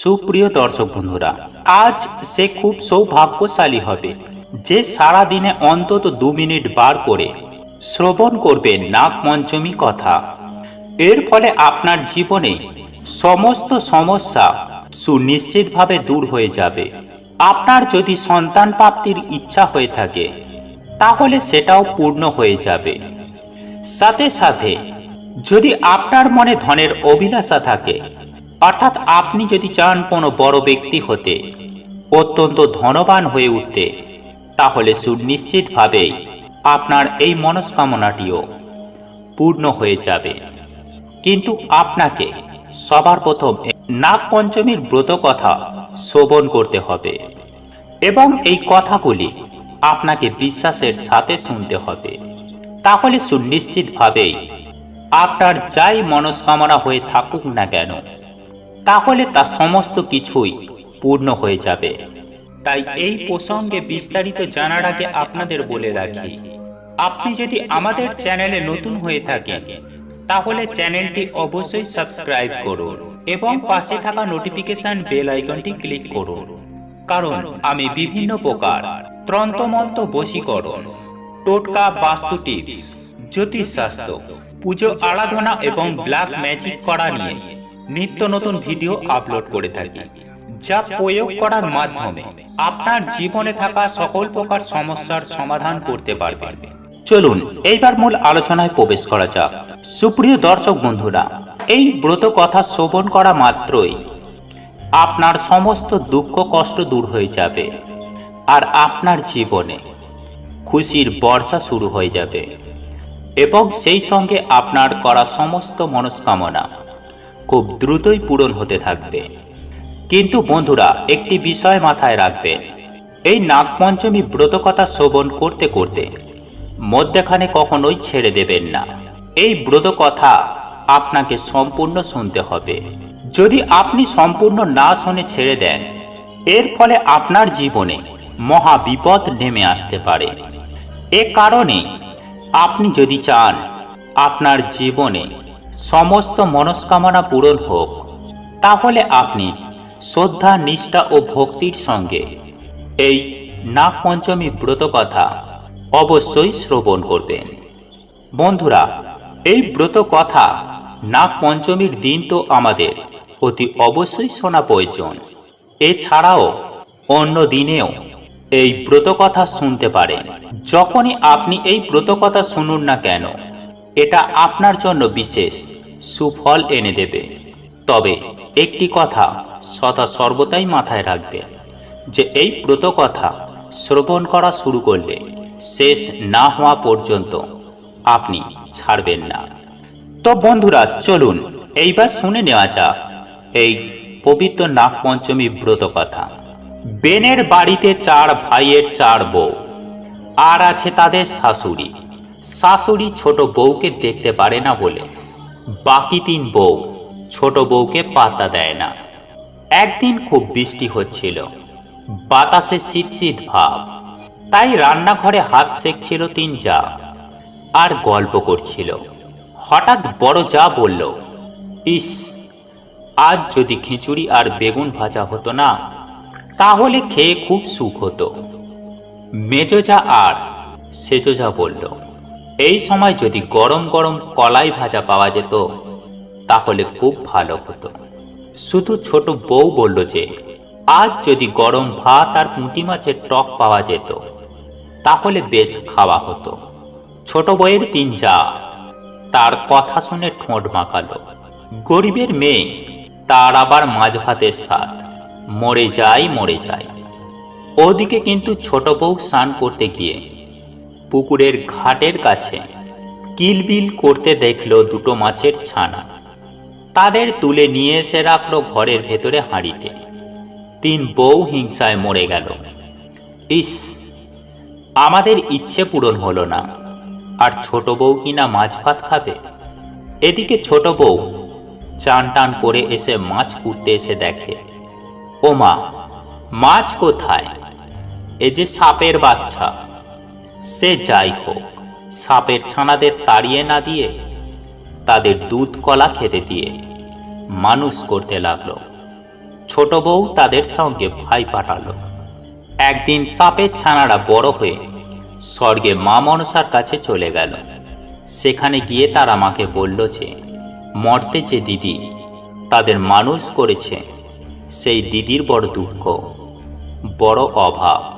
সুপ্রিয় দর্শক বন্ধুরা, আজ সে খুব সৌভাগ্যশালী হবে যে সারা দিনে অন্তত দু মিনিট বার করে শ্রবণ করবে নাগ পঞ্চমী কথা। এর ফলে আপনার জীবনে সমস্ত সমস্যা সুনিশ্চিতভাবে দূর হয়ে যাবে। আপনার যদি সন্তান প্রাপ্তির ইচ্ছা হয়ে থাকে, তাহলে সেটাও পূর্ণ হয়ে যাবে। সাথে সাথে যদি আপনার মনে ধনের অভিলাষা থাকে অর্থাৎ আপনি যদি চান কোনো বড় ব্যক্তি হতে, অত্যন্ত ধনবান হয়ে উঠতে, তাহলে সুনিশ্চিতভাবেই আপনার এই মনস্কামনাটিও পূর্ণ হয়ে যাবে। কিন্তু আপনাকে সবার প্রথম নাগ পঞ্চমীর ব্রত কথা শ্রবণ করতে হবে এবং এই কথাগুলি আপনাকে বিশ্বাসের সাথে শুনতে হবে। তাহলে সুনিশ্চিতভাবেই আপনার যাই মনস্কামনা হয়ে থাকুক না কেন তাহলে তা সমস্ত কিছুই পূর্ণ হয়ে যাবে। তাই এই প্রসঙ্গে বিস্তারিত জানার আগে আপনাদের বলে রাখি, আপনি যদি আমাদের চ্যানেলে নতুন হয়ে থাকেন, তাহলে চ্যানেলটি অবশ্যই সাবস্ক্রাইব করুন এবং পাশে থাকা নোটিফিকেশন বেল আইকনটি ক্লিক করুন। কারণ আমি বিভিন্ন প্রকার ত্রন্তমন্ত বশীকরণ, টোটকা বাস্তু টিপস, জ্যোতিষশাস্ত্র, পুজো আরাধনা এবং ব্ল্যাক ম্যাজিক করা নিয়ে নিত্য নতুন ভিডিও আপলোড করে থাকি, যা প্রয়োগ করার মাধ্যমে আপনার জীবনে থাকা সকল প্রকার সমস্যার সমাধান করতে পারবেন। চলুন, এইবার মূল আলোচনায় প্রবেশ করা যাক। সুপ্রিয় দর্শক বন্ধুরা, এই ব্রত কথা শ্রবণ করা মাত্রই আপনার সমস্ত দুঃখ, কষ্ট দূর হয়ে যাবে আর আপনার জীবনে খুশির বর্ষা শুরু হয়ে যাবে এবং সেই সঙ্গে আপনার করা সমস্ত মনস্কামনা খুব দ্রুতই পূরণ হতে থাকবে। কিন্তু বন্ধুরা, একটি বিষয় মাথায় রাখবেন এই নাগপঞ্চমী ব্রতকথা শ্রবণ করতে করতে মধ্যেখানে কখনোই ছেড়ে দেবেন না। এই ব্রত কথা আপনাকে সম্পূর্ণ শুনতে হবে। যদি আপনি সম্পূর্ণ না শুনে ছেড়ে দেন, এর ফলে আপনার জীবনে মহা বিপদ নেমে আসতে পারে। এ কারণে আপনি যদি চান, আপনার জীবনে সমস্ত মনস্কামনা পূরণ হোক। তাহলে আপনি শ্রদ্ধা, নিষ্ঠা ও ভক্তির সঙ্গে এই নাগ পঞ্চমী ব্রত কথা অবশ্যই শ্রবণ করবেন। বন্ধুরা, এই ব্রত কথা নাগ দিন তো আমাদের অতি অবশ্যই শোনা প্রয়োজন এছাড়াও অন্য দিনেও এই ব্রত কথা শুনতে পারেন। যখনই আপনি এই ব্রত কথা শুনুন না কেন, এটা আপনার জন্য বিশেষ। সুফল এনে দেবে। তবে একটি কথা সদা সর্বদাই মাথায় রাখবে, যে এই ব্রত কথা শ্রবণ করা শুরু করলে শেষ না হওয়া পর্যন্ত আপনি ছাড়বেন না। তো বন্ধুরা, চলুন এইবার শুনে নেওয়া যাক এই পবিত্র নাগ পঞ্চমী ব্রত কথা বেনের বাড়িতে চার ভাইয়ের চার বউ, আর আছে তাদের শাশুড়ি। শাশুড়ি ছোট বউকে দেখতে পারে না বলে বাকি তিন বউ। ছোট বউকে পাত্তা দেয় না। একদিন খুব বৃষ্টি হচ্ছিল। বাতাসে শীত শীত ভাব। তাই রান্নাঘরে হাত সেকছিল তিন যা। আর গল্প করছিল। হঠাৎ বড় যা বলল, ইস, আজ যদি খিচুড়ি আর বেগুন ভাজা হতো না, তাহলে খেয়ে খুব সুখ হতো। মেজোজা আর সেজোজা বলল এই সময় যদি গরম গরম কলাই ভাজা পাওয়া যেত, তাহলে খুব ভালো হতো। শুধু ছোট বউ বলল যে, আজ যদি গরম ভাত আর পুঁটি মাছের টক পাওয়া যেত, তাহলে বেশ খাওয়া হতো। ছোট বউয়ের তিন যা, তার কথা শুনে ঠোঁট মাখালো। গরিবের মেয়ে, তার আবার মাছ ভাতের স্বাদ। মরে যায় মরে যায়। ওদিকে কিন্তু ছোট বউ স্নান করতে গিয়ে পুকুরের ঘাটের কাছে কিলবিল করতে দেখল দুটো মাছের ছানা। তাদের তুলে নিয়ে এসে রাখল ঘরের ভেতরে হাঁড়িতে। তিন বউ হিংসায় মরে গেল। ইস, আমাদের ইচ্ছে পূরণ হলো না। আর ছোট বউ কিনা মাছ ভাত খাবে? এদিকে ছোট বউ চান টান করে এসে মাছ কুটতে এসে দেখে। ও মা মাছ কোথায়? এ যে সাপের বাচ্চা। সে যাই হোক, সাপের ছানাদের তাড়িয়ে না দিয়ে, তাদের দুধ কলা খেতে দিয়ে মানুষ করতে লাগল। ছোট বউ তাদের সঙ্গে ভাই পাঠালো। একদিন সাপের ছানারা বড় হয়ে স্বর্গে মা মনসার কাছে চলে গেল। সেখানে গিয়ে তারা মাকে বলল যে, মর্তে যে দিদি, তাদের মানুষ করেছে, সেই দিদির বড় দুঃখ, বড় অভাব।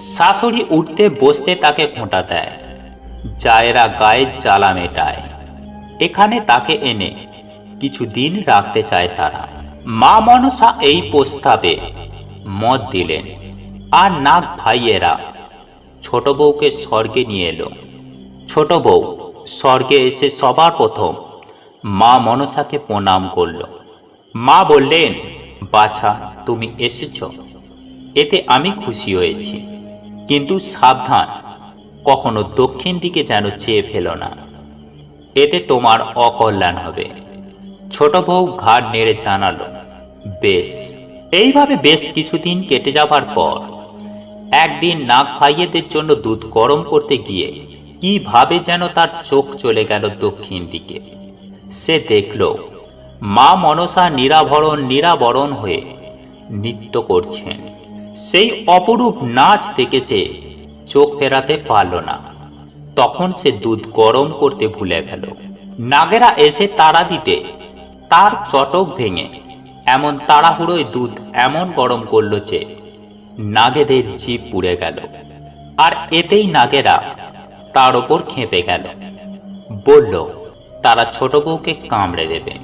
শাশুড়ি উঠতে বসতে তাকে খোঁটা দেয়। জায়েরা গায়ের জ্বালা মেটায়। এখানে তাকে এনে কিছু দিন রাখতে চায় তারা। মা মনসা এই প্রস্তাবে মত দিলেন। আর নাগ ভাইয়েরা ছোট বউকে স্বর্গে নিয়ে এলো। ছোট বউ স্বর্গে এসে সবার প্রথম মা মনসাকে প্রণাম করল। মা বললেন, বাছা, তুমি এসেছ। এতে আমি খুশি হয়েছি। কিন্তু সাবধান, কখনো দক্ষিণ দিকে যেন চেয়ে ফেলো না। এতে তোমার অকল্যাণ হবে। ছোট বউ ঘাড় নেড়ে জানালো, বেশ। এইভাবে বেশ কিছুদিন কেটে যাবার পর, একদিন নাক ভাইয়েদের জন্য দুধ গরম করতে গিয়ে কীভাবে যেন তার চোখ চলে গেল দক্ষিণ দিকে। সে দেখল, মা মনসা নিরাভরণ নিরাবরণ হয়ে নৃত্য করছেন। সেই অপরূপ নাচ দেখে সে চোখ ফেরাতে পারল না। তখন সে দুধ গরম করতে ভুলে গেল। নাগেরা এসে তাড়া দিতে, তার চটক ভেঙে, এমন তাড়াহুড়োয় দুধ এমন গরম করল যে, নাগেদের জিভ পুড়ে গেল। আর এতেই নাগেরা তার ওপর খেপে গেল। বলল, তারা ছোট বউকে কামড়ে দেবে।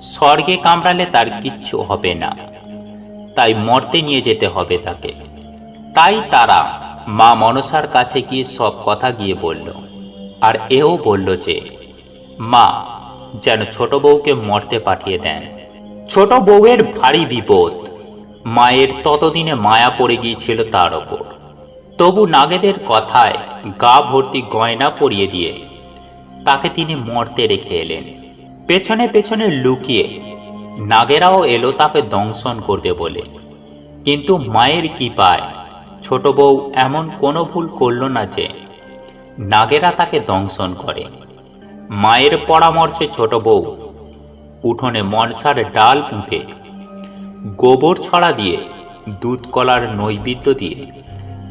স্বর্গে কামড়ালে তার কিচ্ছু হবে না। তাই মর্তে নিয়ে যেতে হবে তাকে। তাই তারা মা মনসার কাছে গিয়ে সব কথা গিয়ে বলল। আর এও বলল যে, মা, যেন ছোট বউকে মর্তে পাঠিয়ে দেন। ছোট বউয়ের ভারী বিপদ, মায়ের ততদিনে মায়া পড়ে গিয়েছিল তার ওপর। তবু নাগেদের কথায় গা ভর্তি গয়না পরিয়ে দিয়ে তাকে তিনি মর্তে রেখে এলেন। পেছনে পেছনে লুকিয়ে নাগেরাও এলো তাকে দংশন করবে বলে। কিন্তু মায়ের কি পায় ছোট বউ এমন কোনো ভুল করল না যে নাগেরা তাকে দংশন করে। মায়ের পরামর্শে ছোট বউ উঠোনে মনসার ডাল পুঁতে গোবর ছড়া দিয়ে দুধ কলার নৈবেদ্য দিয়ে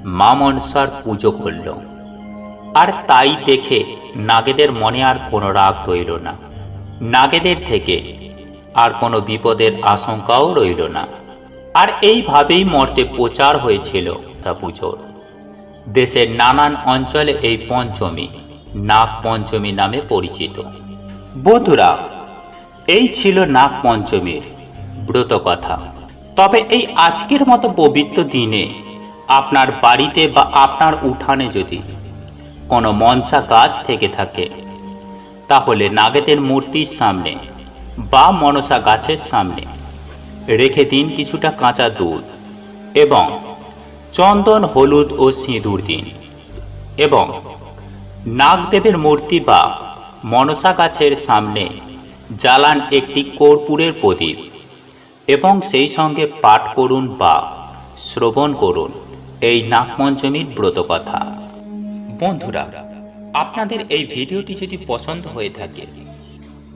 মা মনসার পুজো করল। আর তাই দেখে নাগেদের মনে আর কোনো রাগ রইল না। নাগেদের থেকে আর কোনো বিপদের আশঙ্কাও রইল না। আর এইভাবেই মর্তে প্রচার হয়েছিল তা পুজোর। দেশের নানান অঞ্চলে এই পঞ্চমী, নাগ পঞ্চমী নামে পরিচিত। বন্ধুরা, এই ছিল নাগ পঞ্চমীর ব্রত কথা। তবে এই আজকের মতো পবিত্র দিনে আপনার বাড়িতে বা আপনার উঠানে যদি কোনো মনসা গাছ থেকে থাকে, তাহলে নাগেদের মূর্তির সামনে বা মনসা গাছের সামনে। রেখে দিন কিছুটা কাঁচা দুধ এবং চন্দন, হলুদ ও সিঁদুর দিন এবং নাগদেবের মূর্তি বা মনসা গাছের সামনে জ্বালান একটি কর্পূরের প্রদীপ এবং সেই সঙ্গে পাঠ করুন বা শ্রবণ করুন এই নাগপঞ্চমীর ব্রত কথা। বন্ধুরা, আপনাদের এই ভিডিওটি যদি পছন্দ হয়ে থাকে